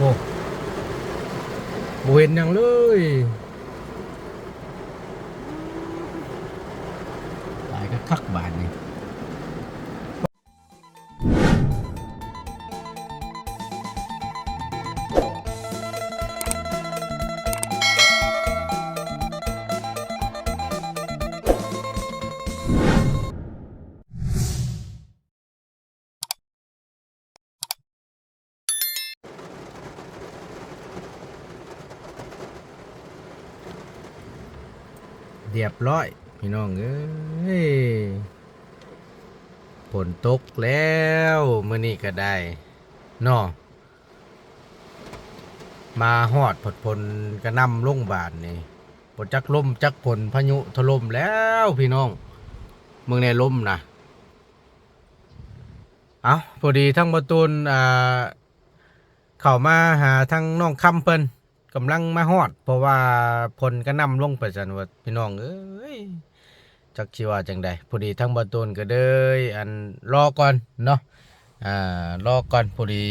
โอ้บ่เห็นหยังเลยตายก็คักบา รียบร้อย พี่น้องเอ้ยฝนตกแล้วมื้อนี้ก็ได้นาะมาฮอดผดพลกระนำลงบาทนี่ปจักลมจักฝนพายุถล่มแล้วพี่น้องเมืองในลมนะเอาพอดีทั้งประตูนอ่าเข้ามาหาทั้งน้องคำเพิ่น กำลังมาฮอด เพราะว่าพลก็นำลงไปจันว่าพี่น้องเอ้ยจักชีว่าจังใดพอดีทั้งบาตูนก็เด้ยอันรอก่อนเนาะอ่ารอก่อนพอดี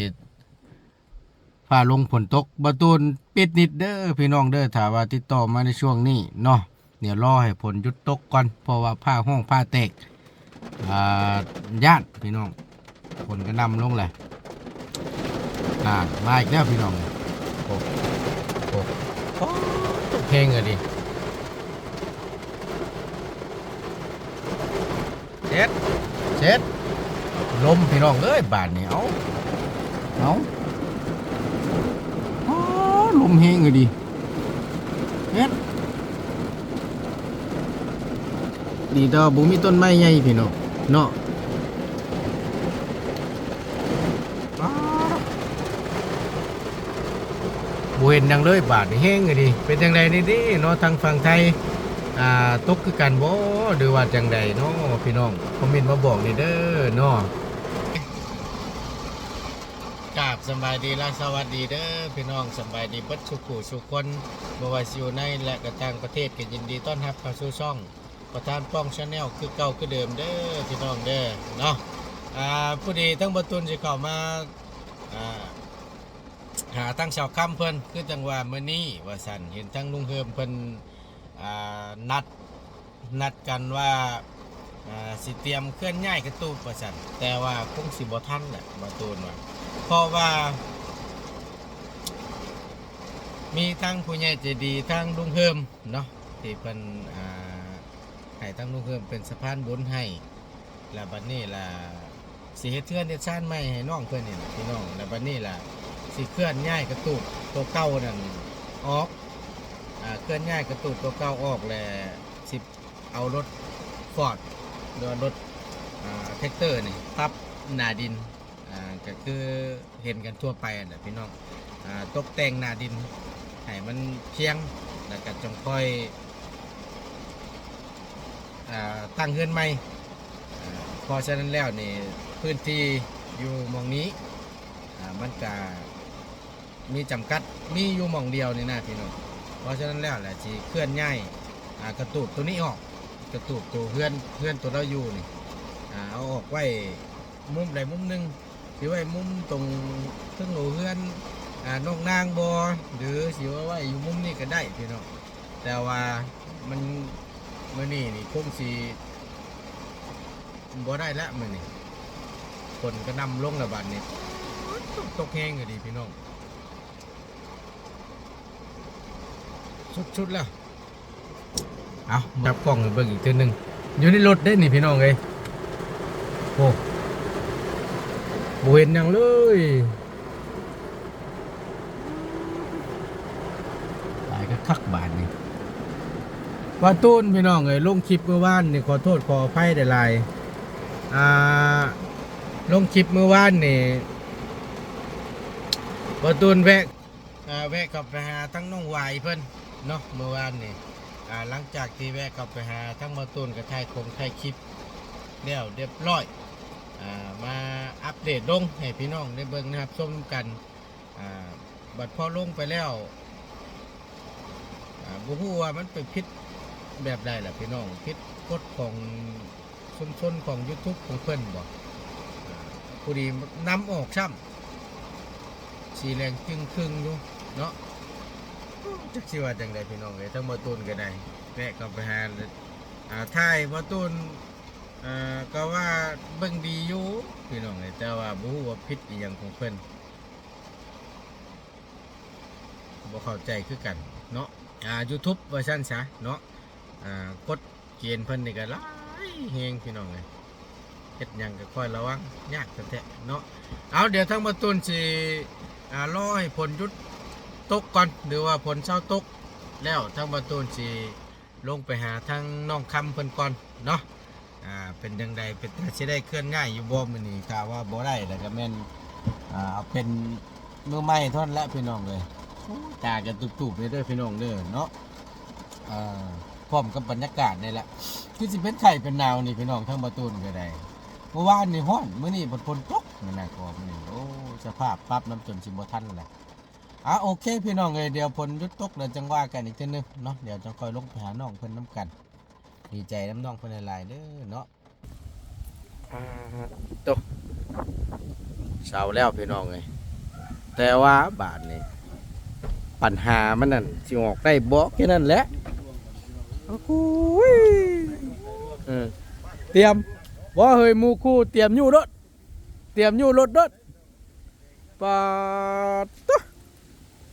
ฟ้าลงฝนตกบาตูนปิดนิดเด้อพี่น้องเด้อถ้าว่าติดต่อมาในช่วงนี้เนาะเดี๋ยวรอให้ฝนหยุดตกก่อนเพราะว่าผ้าห้องผ้าแตกอ่าย่านพี่น้องฝนก็นำลงแหละอ่ามาอีกแล้วพี่น้องโอ้ โอ้โห เพลงอะดิเช็ดเช็ดลมพี่น้องเอ้ยบาดนี่เอาเอาอ๋อลมแห้งอะดิเช็ดดีต่อบุมีต้นไม้ใหญ่พี่น้องเนาะอ้าว บเห็นดังเลยบาทแห้งเลยดิเป็นจังใดนี่ดิเนาะทางฝั่งไทยอ่าตกคือกันบ่หรือว่าจังใดเนาะพี่น้องคอมเมนต์มาบอกนี่เด้อเนาะกราบสบายดีและสวัสดีเด้อพี่น้องสบายดีเบิดสุขุสุขคนบ่ว่าสิอยู่ในและก็ต่างประเทศก็ยินดีต้อนรับเข้าสู่ช่อง ประธานป้องชาแนลคือเก่าคือเดิมเด้อพี่น้องเด้อเนาะอ่าผู้ดีทั้งประตุนสิเข้ามาอ่า หาตั้งชาวค่ำเพิ่นคือจังว่ามื้อนี้ว่าสันเห็นทั้งลุงเฮิมเพิ่นอ่านัดนัดกันว่าอ่าสิเตรียมเคลื่อนย้ายกระตูปว่าสันแต่ว่าคงสิบ่ทันแหละบ่ตูนว่าเพราะว่า มีทั้งผู้ใหญ่ใจดีทั้งลุงเฮิมเนาะที่เพิ่นอ่าให้ทั้งลุงเฮิมเป็นสะพานบุญให้แล้วบัดนี้ล่ะสิเฮ็ดเทือนเฮ็ดซ่านใหม่ให้น้องเพิ่นนี่ล่ะพี่น้องแล้วบัดนี้ล่ะ สิเคลื่อนย้ายกระตุกตัวเก่านั่นออกอ่าเคลื่อนย้ายกระตุกตัวเก่าออกแล้วสิเอารถฟอร์ดหรือรถแท็กเตอร์นี่ปรับหนาดินก็คือเห็นกันทั่วไปนะพี่น้องอตกแต่งหนาดินให้มันเคียงแล้วก็จงค่อยอตั้งเฮือนใหม่อ่าเพอฉะนั้นแล้วนี่พื้นที่อยู่มองนี้มันก็ มีจำกัดมีอยู่หม่องเดียวนี่นะพี่น้องเพราะฉะนั้นแล้วแหละจีเคลื่อนย้ายอ่กระตูบตัวนี้ออกกระตูบตัวเพื่อนเพื่อนตัวเราอยู่นี่เอาออกไว้มุมใดมุมหนึงสิไว้มุมตรงเครื่งโหลเพื่อนอนอกนางบอหรือสิว่าไว้อยู่มุมนี้ก็ได้พี่น้องแต่ว่ามันมื่อนี้นี่คงสีบ่ได้ละมื่อนี้คนก็นำลงระบาดนี่ตกแห้งอยู่ดีพี่น้อง ชุดๆแล้ว เอาจับกล้องเบิ่งอีกเทีนึงอยู่ในรถได้นี่พี่น้องเลยโอ้บ่เห็นหยังเลยตายก็คักบาดนี่ว่าตูนพี่น้องเลยลงคลิปเมื่อวานนี่ขอโทษขออภัยได้หลายอ่าลงคลิปเมื่อวานนี่ประตูนแวะแวะกับไปหาทั้งน้องวายเพิ่น เนาะเมื่อวานนี่หลังจากที่แวะกลับไปหาทั้งประตูนกับไทยคงไทยคลิปแล้วเรียบร้อยอมาอัปเดตลงให้พี่น้องได้เบิ่งนะครับชมกันบัดพอลงไปแล้วบ่ฮู้ว่ามันเป็นพิษแบบใดล่ะพี่น้องพิษกฎของชุมชนของ YouTube ของเพิ่อนบอ่าผู้ดีน้ำออกซ้ำสีแรงครึ่งครึ่งอยู่เนาะ จักสิว่าจังไดพี่น้องเอ้ยทั้งบ่ตูนก็ได้แวะก็ไปหาอ่าถ่ายบ่ตูนอ่าก็ว่าเบิ่งดีอยู่พี่น้องเอ้ยแต่ว่าบ่ฮู้ว่าผิดอีหยังของเพิ่นบ่เข้าใจคือกันเนาะอ่า YouTube ว่าซั่นซะเนาะอ่ากดเกณฑ์เพิ่นนี่ก็หลายแฮงพี่น้องเอ้ยเฮ็ดหยังก็คอยระวังยากแท้ๆเนาะเอาเดี๋ยวทั้งประตูนสิอ่ารอให้ผลยุด ตกก่อนหรือว่าผลเช้าตก แล้วทั้งประตูนสิลงไปหาทั้งน้องคำเพิ่นก่อนเนาะอ่าเป็นดังใดเป็นสิได้เคลื่อนง่ายอยู่บ่มื้อนี้ถ้าว่าบ่ได้แล้วก็แม่นอ่าเอาเป็นมือใหม่ท่านั้นและพี่น้องเลยตากันตุบๆเลยเด้อพี่น้องเด้อเนาะอ่าพร้อมกับบรรยากาศนี่แหละคือสิเป็นไข่เป็นนาวนี่พี่น้องทั้งประตูนก็ได้เมื่อวานนี่ฮ้อนมื้อนี้ฝนตกนั่นน่ะก็มื้อนี้โอ้สภาพปรับน้ำจนสิมบ่ทันแหละ อะโอเค พี่น้องเอ้ยเดี๋ยวฝนหยุดตกแล้วจังว่ากันอีกทื่อนึงเนาะเดี๋ยวจะคอยลงไปหาน้องเพิ่นน้ำกัน ดีใจน้ำน้องเพิ่นหลายๆเด้อเนาะอ่าตกเช้าแล้วพี่น้องเอ้ยแต่ว่าบาทนี่ปัญหามันนั่นสิออกได้บ่แค่นั้นแหละโอ้โหยเออเตรียมว่าเฮยมูคู่เตรียมยู่รถเตรียมยู่รถรถปาด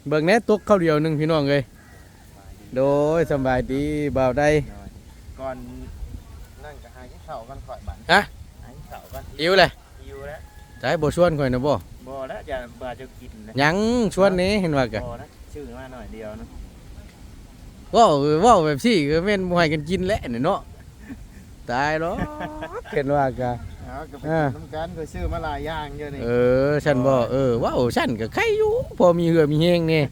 เบิ่งแหน่ตกข้าวเดียวหนึงพี่น้องเลยโดยสำบายดีบ่าวได้ก่อนนั่งกับหาที่เข่ากันข่อยบันฮะหาที่เข่ากันอิวเลยอิวแล้วจะให้บ่ชวนข่อยนะบ่บ่แล้วจะบาจะกินนะยังชวนนี้เห็นว่ากะบ่นะชื่อมาหน่อยเดียวนะว้าวว้าวแบบซี่ก็แม่นบ่ให้กันกินแหละนี่เนาะตายแล้วเห็นว่ากะ เอาก็ไปอ่ากินน้ำกันเคยซื้อมาหลายอย่างเยอะนี่เออฉันบ่เออว้าวฉันก็ใครอยู่พอมีเหือมีแฮงนี่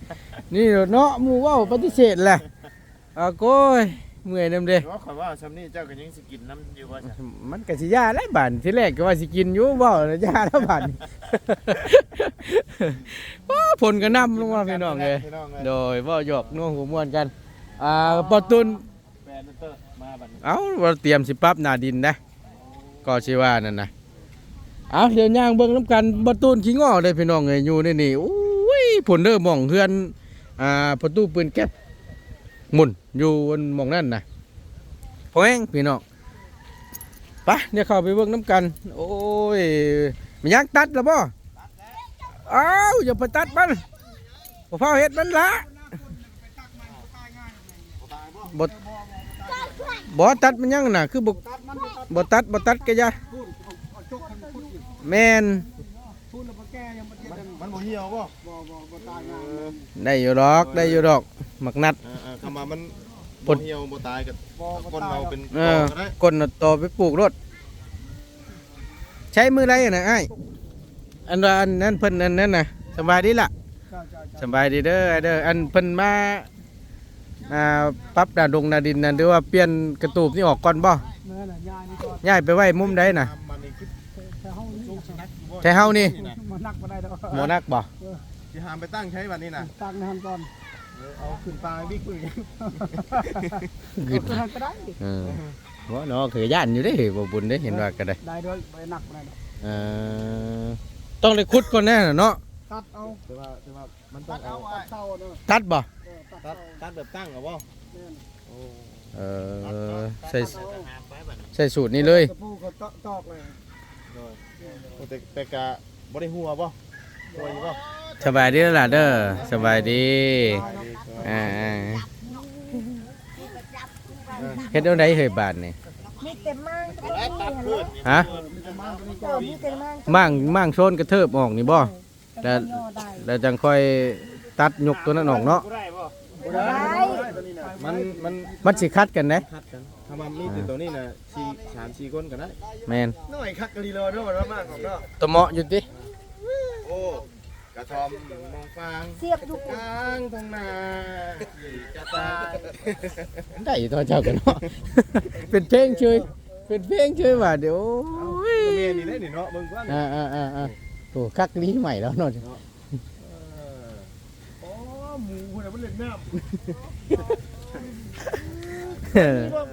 นี่เนาะหมู่ว้าวปฏิเสธแหละอะโก้ยเมื่อยนำเด้แต่ว่าข่อยว่าซำนี้เจ้าก็ยังสิกินน้ำอยู่ว่าจ้ะมันก็สิยาแล้วบานที่แรกก็ว่าสิกินอยู่บ่แล้วยาแล้วบานว้าผลก็นำลงมาพี่น้องเลยพี่น้องเลยโดยบ่หยอกน้องหัวม่วนกันอ่าปอตุนแบรนด์เตอร์มาบัดนี้เอ้าว่าเตรียมสิปรับหน้าดินนะ ก็สิว่านั่นนะเอาเดี๋ยวย่างเบิ่งน้ำกันปอตุนขี้ง้อเลยพี่น้องเอ้ยอยู่ในนี่โอ้ยผลเด้อหม่องเฮือนอ่าประตูปืนแก๊ปหมุนอยู่บนหม่องนั่นน่ะพอแห้งพี่น้องไปเดี๋ยวเข้าไปเบิ่งน้ำกัน โอ้ยมันยังตัดแล้วบ่อ้าอย่าไปตัดมันบ่พาเฮ็ดมันละบ่ บ่ตัดมันยังน่ะ คือบ่บ่ตัดบ่ตัดก็อย่าแม่นมันมันบ่เหี่ยวบ่ได้อยู่ดอกได้อยู่ดอกหมักนัดเออๆคำว่ามันปบ่นเหี่ยวบ่ตายกับคนเราเป็นเอต่ออก็ได้ก้นน่ะต่อไปปลูกรถใช้มือไรน่ะอ้ายอันว่าอันนั้นเพิ่นอันนั้นน่ะสบายดีล่ะสบายดีเด้อเด้ออันเพิ่นมา อ่าปรับดาดงนาดินนั่นหรือว่าเปลี่ยนกระตูบนี่ออกก่อนบ่แม่น่ะยายนี่ก่อนย้ายไปไว้มุมใดน่ะมันนี่คือแต่เฮานี่ลูกสุนัขอยู่บ่แต่เฮานี่มันนักบ่ได้ดอกหมอนักบ่สิหามไปตั้งใช้บัดนี้น่ะตั้งในหันก่อนเออเอาขึ้นปลาบิ๊กปืนกึดเอาไปหันก็ได้เออบ่เนาะคือย่านอยู่เด้บ่บุญเด้เห็นว่าก็ได้ได้ด้วยบ่ได้หนักบ่ได้ดอกเออต้องได้ขุดก่อนแน่น่ะเนาะตัดเอาแต่ว่าแต่ว่ามันต้ตัองดเอาเอาตัดเศร้าเด้อตัดบ่เออ ตัดตัดเศร้าตัดแบบตั้งเหรอบ่แม่นโอ้เออใส่ตัดแบบหามไปบัดนี้ใส่สูตรนี้เลยตะปูก็ตอกตอกเลยโดยโอ้แต่แต่กะบ่ได้หัวบ่หัวอยู่บ่สบายดีแล้วล่ะเด้อสบายดีอ่าๆเฮ็ดเอาไดเฮ้ยบาดนี่มีแต่มั่งก็มีตัดเหรพือชฮะเออมีแต่มั่งมั่งมั่งโซนกระเทิบออกนี่บ่แต่ก็ย่อได้แล้วจังค่อยตัดยกตัวนั้นออกเนาะบ่ได้บ่ได้ มันมันมันสิคัดกันเด้คัดกันถ้ามันมีแต่ตัวนี้น่ะสี่สามสี่คนก็ได้แม่นน้อยคักกะลีโลเนาะมันว่ามากของเนาะตัวเหมาะอยู่ติโอ้กระทอมมองฟางเสียบอยู่กลางทุ่งนาจะตายได้อยู่ตัวเจ้ากันเนาะเป็นเพลงช่วยเป็นเพลงช่วยว่าเดี๋ยวโอ้ยเมียนี่ได้นี่เนาะมึงว่าอ่าอ่าอ่าอ่าโอ้คักนี้ใหม่แล้วเนาะ โอ้หมูค นน่ะ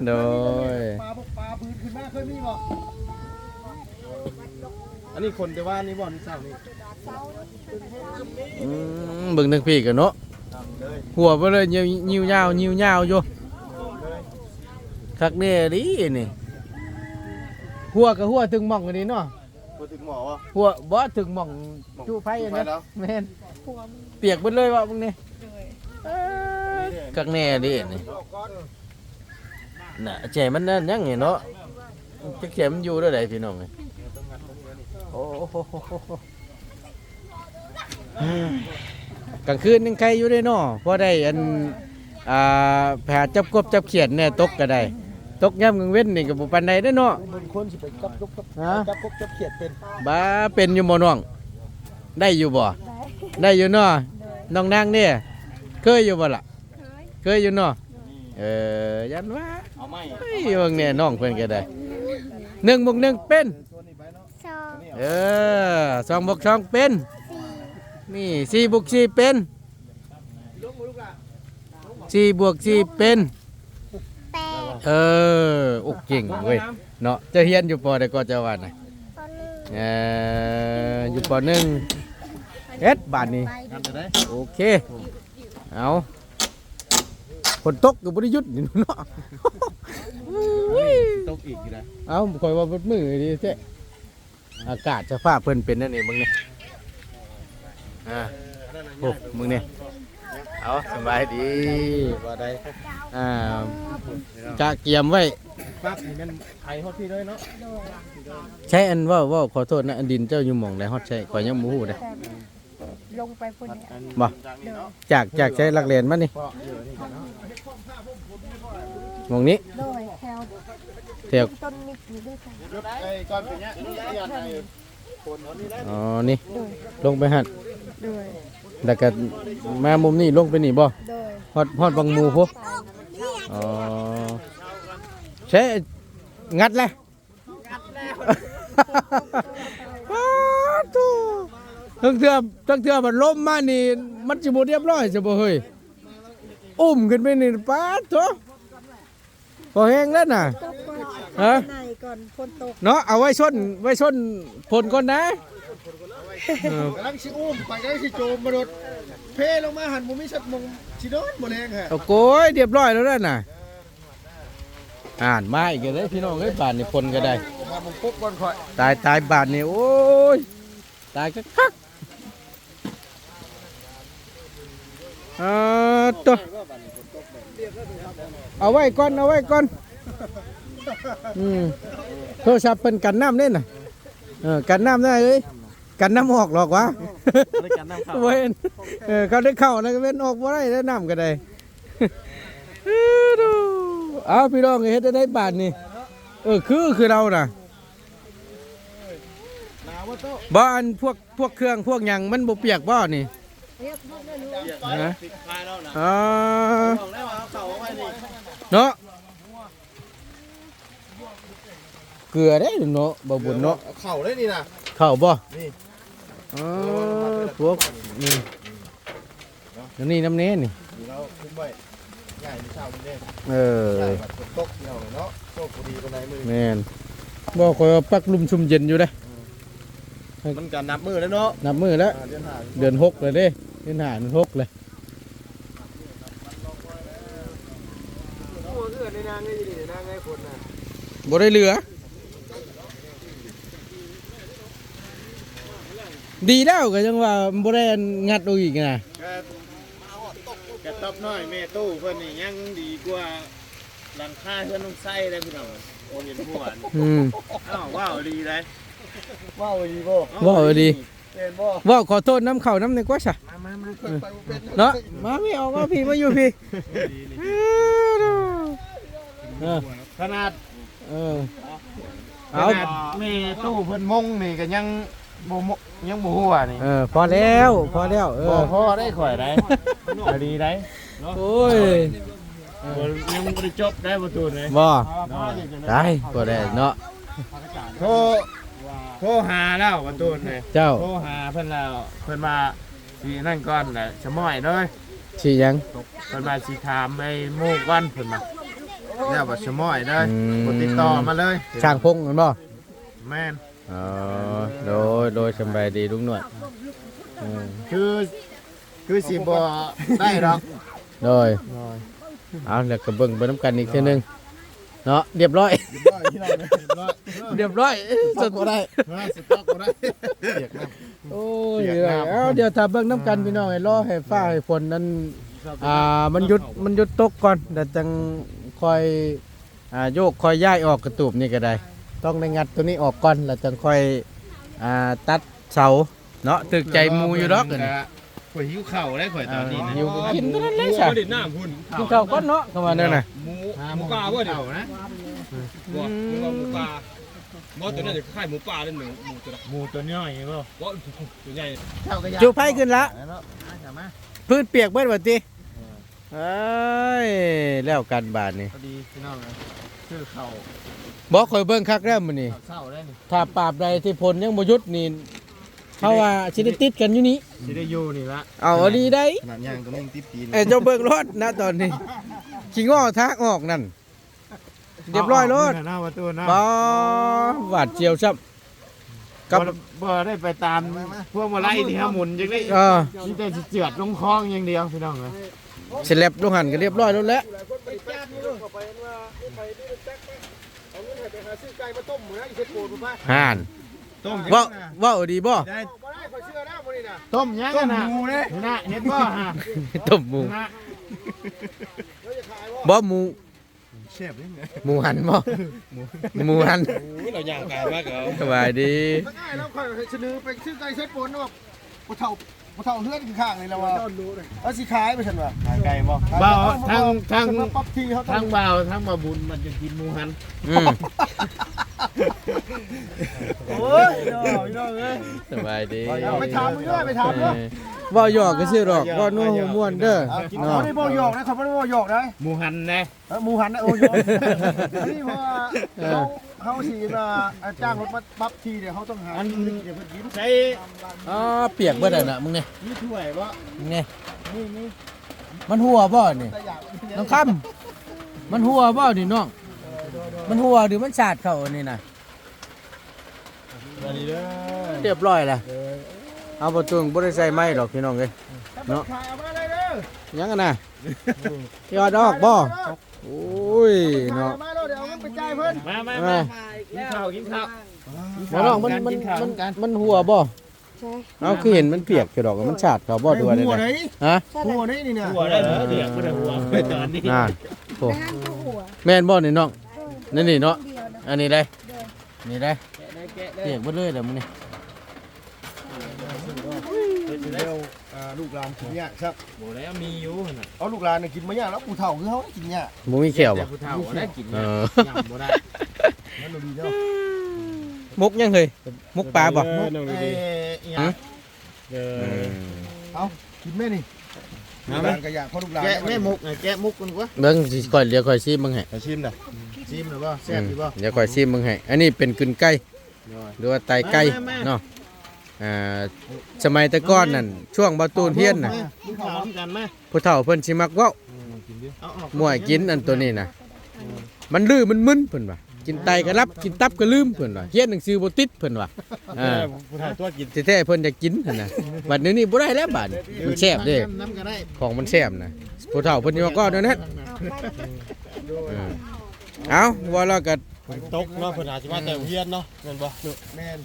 มันเล่นน้โดยำปลาพวกปลาพื้นขึ้นมาเคยมีบ่อันนี้คนแต่ว่านี่บ่อนเศร้านี่เสาอืมเบิ่งทางพี่กันเนาะทำเลยหัวไปเลยยิวยิวยาวยิวยาวอยู่คักแน่ดินี่หัวกับหัวถึงหม่องอันนี้เนาะพูดถึงหมอวะหัวบ่ถึงหม่องจูไผอันไปนี้แล้วแม่นเปียกเบิดเลยว่ะมึงนี่เอ้ ยคักแน่ดินี่น่ะใจมันนั่นยังไงเนาะจักแฉมันอยู่ได้ไดพี่น้องเอ้ยโอ้โหกลางคืนยังใครอยู่ได้เนาะพอได้อันอ่าแผลจับกบจับเขียนเนี่ยตกก็ได้ตกย่ำกลางเว้นนี่ก็บ่ปานใดเด้อเนาะบางคนสิไปจับจุกจับฮะจับกบจับเขียดเป็นบ้าเป็นอยู่บ่น้อง ได้อยู่บ่ได้อยู่เนาะน้องนางเนี่ยเคยอยู่บ่ล่ะ เคยอยู่เนาะเออยันว่าเอาไหมเฮ้ยเบิ่งเนี่ยน้องเพิ่นก็ได้หนึ่งบวกหนึ่งเป็นสองเออสองบวกสองเป็นนี่สี่บวกสี่เป็นสี่บวกสี่เป็นแปดเออโอ้เก่งเว้ยเนาะจะเฮียนอยู่ปอได้ก็จะว่าน่ะตอนหนึ่งเอ่ออยู่ปหนึ่งเอ็ดบาทนี้ทำจะได้โอเคเอา ฝนตกกับบริยุทธ์นี่เนาะตกอีกอยู่นะเอาคอยว่าบดมือดีแท้อากาศจะฟ้าเพิ่นเป็นนั่นเองมึงเนี่ยอ่าโอ้มึงเนี่ยเอาสบายดีว่าได้อ่ากะเกียมไว้ปั๊บนี่มันไทยฮอดพี่ด้วยเนาะใช้อันว่าว่าขอโทษนะอันดินเจ้าอยู่หมองได้ฮอดใช่ข่อยยังบ่ฮู้เด้ลงไปพุ่นเนี่ยบ่จากนี้เนาะจากจากใช้ลักเรียนมานี่ มองนี้โดยแถวแถวต้นมิกอยู่ด้วยกันรถไอ้ก้อนเป็นเนี้ยนี่ยันไอ้คนเขานี่ได้อ๋อนี่โดยลงไปหัดโดยแล้วก็มามุมนี้ลงไปนี่บ่โดยฮอดฮอดบังหมูพุอ๋อใช้งัดเลยอ้าวตู้ทั้งเทือทั้งเทือมันล้มมานี่ มันสิบ่เรียบร้อยจะบ่เฮ้ยอุ้มขึ้นไปนี่ป๊าดโต พอแห้งแล้วน่ะ ตกก่อนฮะไหนก่อนฝนตกเนาะเอาไว้ชนไว้ชนผลก่อนนะเออกำลังสิอุ้มไปได้สิโจมมาโดดเพลงมาหันบ่มีสักมงสิโดนบ่แรงฮะเอาโกยเรียบร้อยแล้วนั่นน่ะ อ่านมาอีกเลยพี่น้องเอ้ยบาทนี่พลก็ได้ มามงปุ๊บก่อนข่อยตายตายบาทนี่โอ้ยตายก็คักอ่าตัว เอาไว้ก่อนเอาไว้ก่อนอืมโทรศัพท์เป็นกันน้ำเล่นน่ะเออกันน้ำได้เลยกันน้ำออกหรอกวะได้กันน้ำข้าวเว้นเออเขาได้เข้าแล้วก็เว้นออกบ่ได้แล้วน้ำก็ได้เออดูเอาพี่น้องเฮ็ดได้บาทนี่เออคือคือเราน่ะหนาวว่าโตบ้านพวกพวกเครื่องพวกหยังมันบ่เปียกบ่นี่ เรียกพวกนั้นาะอ๋อบอกล้วว่าเอไว้นี่เนาะเกลือได้เนาะบ่บุญเนาะเข่าได้นี่นะเข้าบ่นี่อ๋อพวกนี่นี่น้ำเน้นนี่ยเราคุ้มไว้ง่ายไม่เช่ามันเด้เออแบบฝนตกเนาะเนาะโชคดีปานใดมื้อนี้แม่นบ่คอยปักลุมชุมเย็นอยู่เด้มันก็นับมือแล้วเนาะนับมือแล้วเดือนห้าเดือนหกเลยเด้ เดือนห้าเดือนหกเลยหัวเอื้อในนางนี่นี่นางไงคนน่ะบ่ได้เหลือ ดีแล้วก็ยังว่าบ่ได้งัดเอาอีกนะกระต๊อบน้อยแม่ตู้เพิ่นนี่ยังดีกว่าหลังคาเพิ่นต้องใส่ได้พี่น้องโอ้เห็นหัวนี่อืมอ้าวว้าวดีเลยว้าวดีบ่ว้าวดีเป็นบ่ ว่าขอโทษน้ำเข่าน้ำในกว่าซะมามามาไปบ่เป็นเนาะมาพี่ออกมาพี่มาอยู่พี่เออขนาดเออขเอานาดแม่ตู้เพิ่นมงนี่ก็ยังบ่มยังบ่ฮู้ว่านี่เออพอแล้วพอแล้วเอบ่อพอได้ข่อยได้ก็ดีได้โอ้ยบ่ยังบ่ได้จบได้บ่ตูนเลยบ่ได้บ่ได้เนาะโทร โทรหาแล้วบ่ตูนเลยเจ้าโทรหาเพิ่นแล้วเพิ่นมาสินั่นก่อนแหละสมอยเด้ยสิหยังเพิ่นมาสิถามไอ้หมู่ก่อนเพิ่นมาแล้วบ่สมอยเด้ยอืมกดติดต่อมาเลยช่างพงกันบ่แม่นอ๋อโดยโดยสำบายดีลุงหนวดเออคือคือสิบ่ได้ดอกโดยเอาแล้วก็เบิ่งไปน้ำกันอีกเทีนึง เนาะเรียบร้อยที่เราเนี่ยเรียบร้อยเรียบร้อยสต็อกบ่ได้สต็อกบ่ได้เปียกน้ำ โอ้ยเปียกน้ำ เอาเดี๋ยวถ้าเบิ่งน้ำกันพี่น้องให้รอให้ฟ้าให้ฝนนั้น อ่ามันหยุดมันหยุดตกก่อนเดี๋ยวจังคอยอ่าโยกคอยย้ายออกกระตูบนี่ก็ได้ ต้องได้งัดตัวนี้ออกก่อนแล้วจังค่อยอ่าตัดเสาเนาะตึกใจหมูอยู่ดอกเดี๋ยวนี้ ข่อยหิวข้าวได้ข่อยตอนนี้นะอยู่กินเท่านั้นเลยหมูจ้ะบ่ได้น้ำพุ่นกินข้าวก่อนเนาะเข้ามาเด้อน่ะหมูหมูป่าบ่เดี๋ยวข้าวนะบ่มึงว่าหมูป่าบ่ตัวนั้นจะคล้ายหมูป่าเลยหนึ่งหมูตัวนั้นหมูตัวน้อยบ่บ่ตัวใหญ่ข้าวก็ยาจูไผขึ้นละเนาะมาพื้นเปียกเบิดว่าติเอ้ยแล้วกันบาดนี่พอดีพี่น้องนะซื้อข้าวบ่ค่อยเบิ่งคักแล้วมื้อนี้ข้าวเช้าได้นี่ถ้าปราบใดที่พลยังบ่หยุดนี่ เพราะว่าสิได้ติดกันอยู่นี่สิได้อยู่นี่ละเอาอันนี้ได้ขนาดย่างก็ยังติดตีนเอ้ยเจ้าเบิ่งรถนะตอนนี้ขี้ง้อทางออกนั่นเรียบร้อยรถหน้าประตูนะบ่หวาดเจียวซับกับบ่บ่ได้ไปตามพวกมาไล่ที่เขาหมุนจังได้เออมีแต่สิเจือดลงคลองอย่างเดียวพี่น้องนะสแลบลงหันก็เรียบร้อยแล้วแหละไปจ้างนี่ลูกไปว่าไปนี่แจ็คไปเอาเงินให้ไปหาซื้อไก่มาต้มหมูนะอีเช็ดโกนป่ะห่านต้มเว้าเว้าดีบ่ได้บ่ได้ข่อยเชื่อแล้วบ่นี่น่ะต้มยังกันนะหมูเด้นะเห็นบ่ฮะต้มหมูนะแล้วจะขายบ่บ่หมูเชฟนี่หมูหันบ่หมูหันเราย่างกายมากเหรอสบายดีมันง่ายแล้วข่อยเสนอไปซื้อไก่เช็ดโกนว่าบ่เท่า บ่เท่าเฮือนข้างๆนี่แล้วว่าเอาสิขายไปซั่นว่าขายไก่บ่บ่าวทางทางสำหรับปรับที่เขาต้ทาองงบ่าวทางมาบุญมันจะกินหมูหันอืมโอ้ยน้องน้องเอ้ย สบายดี เอาไปถามมึงด้วยไปถามด้วยเว้าหยอกก็ซื่อดอกบ่นัวหัวม่วนเด้อเขาเนาะได้บ่หยอกนะเขาบ่ได้บ่หยอกนะหมูหันนะเออหมูหันนะโอ้ยอันนี้เพราะว่าเขาเขาสีมาจ้างรถมาปั๊บทีเดี๋ยวเขาต้องหาอันเดี๋ยวเพิ่นกินใช้อ๋อเปียกเบิดอะน่ะมึงนี่นี่ถ้วยบ่มึงนี่นี่นี่มันหัวบ่นี่แต่อยากน้องคำมันหัวบ่นี่น้อง มันหัวหรือมันสาดเข้าอันนี่น่ะอันนี้เด้อเรียบร้อยแล้วเอาประตูบ่ได้ใส่ไม้ดอกพี่น้องเอ้ยเนาะถ่ายเอามาเลยเด้อยังกันน่ะยอดออกบ่โอ้ยถ่ายเนาะ เอามาเลยเดี๋ยวเอาเงินไปจ่ายเพิ่นมามาเอมาอกินข้าวกินข้าวบ่น้องมันมันมันมันหัวบ่ใช่เอาคือเห็นมันเปียกอยู่ดอกมันสาดเข้าบ่ดูว่าได้หัวไหนฮะหัวไหนนี่น่ะหัวได้เหรอเดือดบ่ได้หัวไปตอนนี้นั่นโอ้ไปห้างเข้าหัวแม่นบ่นี่น้องนี่นี่เนาะเดียวนะอันนี้ได้เดินนี่ได้เปียกเบิดเลยเด้อมึงนี่ เดี๋ยวอ่าลูกหลานกินยากครับบ่แล้วมีอยู่หั่นน่ะเอาลูกหลานน่ะกินมายากแล้วปู่เฒ่าคือเฮาได้กินยากบ่มีแก้วแต่บ่ผู้เฒ่าได้กินเอเนี่ยอยำบ่ได้มันดูดีเด้อมุกยังเฮ้ยมุกปลาบ่เอ้ยอีหยังเออกินแม่นี่ลูกหลานก็อยากเพราะลูกหลานแกะแม่มุกไงแกะมุกกันกว่าเบิ่งสิค่อยเดี๋ยวค่อยซิมึงให้ไปชิมน่ะชิมหรือบ่แซ่บหรือบ่เดี๋ยวค่อยซิมึงให้อันนี้เป็นกึนไก่หรือว่าไตไก่มามาเนาะ อ่าสมัยแต่ก่อนนั่นช่วงบ่ตูนเฮียนน่ะกินข้าวพร้อมกันมาผู้เฒ่าเพิ่นสิมักเว้าเอาออกม่วยกินอันตัวนี้น่ะมันลือมันมึนเพิ่นว่ากินไตก็รับกินตับก็ลืมเพิ่นว่าเฮียนหนังสือบ่ติดเพิ่นว่าอ่าผู้เฒ่าตัวกินแท้ๆเพิ่นจะกินหั่นน่ะบัดนี้นี่บ่ได้แล้วบัดนี้มันแซ่บเด้ น้ำก็ได้ของมันแซ่บน่ะผู้เฒ่าเพิ่นสิว่าก็เดี๋ยวนั้นอืมเอ้าว่าแล้วก็ ตกเนาะเพิ่นอาจสิมาแต่เฮียนเนาะแม่นบ่แม่น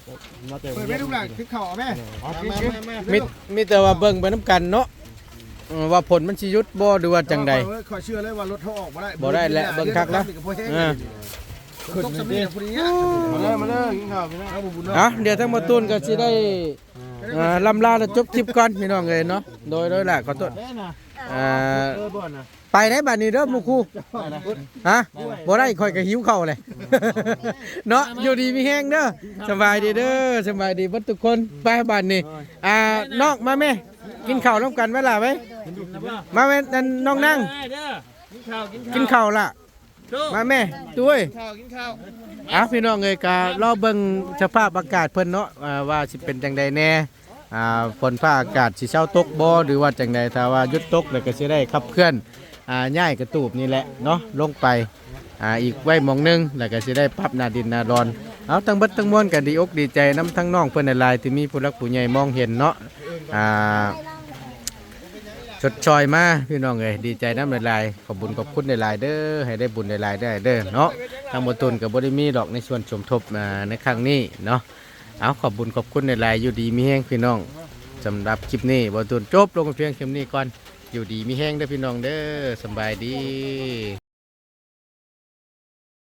มาแต่เปิดแม่ลูกหลานคือข้าวเอาแม่เอากินกินมามีมีแต่ว่าเบิ่งไปน้ำกันเนาะเออว่าผลมันสิหยุดบ่หรือว่าจังใดขอเชื่อเลยว่ารถเขาออกบ่ได้บ่ได้แล้วเบิ่งคักแล้วเออตกสมีผู้นี้มาเลยมาเลยกินข้าวพี่น้องเอาบุญเนาะอะเดี๋ยวทั้งหมดตูนก็สิได้อ่าลำลาและจบคลิปก่อนพี่น้องเอ้ยเนาะโดยโดยแหละขอโทษได้น่ะ อ่าเออบ่น่ะไปได้บัดนี้เด้อหมู่ครูฮะบ่ได้ข่อยก็หิวข้าวเลย เนาะอยู่ดีมีแฮงเด้อสบายดีเด้อสบายดีเบิดทุกคนไปบัดนี้อ่านอกมาแม่กินข้าวร่วมกันไว้ล่ะไว้มาแม่นั่นน้องนั่งได้เด้อกินข้าวกินกินข้าวล่ะมาแม่ตุ้ย ข้าวกินข้าวอะพี่น้องเอ้ยการอเบิ่งสภาพอากาศเพิ่นเนาะอ่าว่าสิเป็นจังใดแน่ อ่าฝนฟ้าอากาศสิเช้าตกบ่หรือว่าจังใดถ้าว่าหยุดตกแล้วก็สิได้ขับเคลื่อนอ่าย้ายกระตูบนี่แหละเนาะลงไปอ่าอีกไว้หมองหนึงแล้วก็สิได้ปรับหน้าดินหน้าดอนเอาทั้งเบิดทั้งมวลก็ดีอกดีใจน้ำทั้งน้องเพิ่นหลายๆที่มีผู้รักผู้ใหญ่มองเห็นเนาะอ่า ชดชอยมาพี่น้องเอ้ยดีใจน้ำหลายๆขอบบุญขอบคุณหลายๆเด้อให้ได้บุญหลายๆได้เด้อเนาะทางบตุนกับบ่ได้มีดอกในส่วนสมทบมาในครั้งนี้เนาะ เอาขอบบุญขอบคุณในลายอยู่ดีมีแห้งพี่น้องสำหรับคลิปนี้บตุนจบลงเพียงคลิปนี้ก่อนอยู่ดีมีแห้งเด้อพี่น้องเด้อสบายดี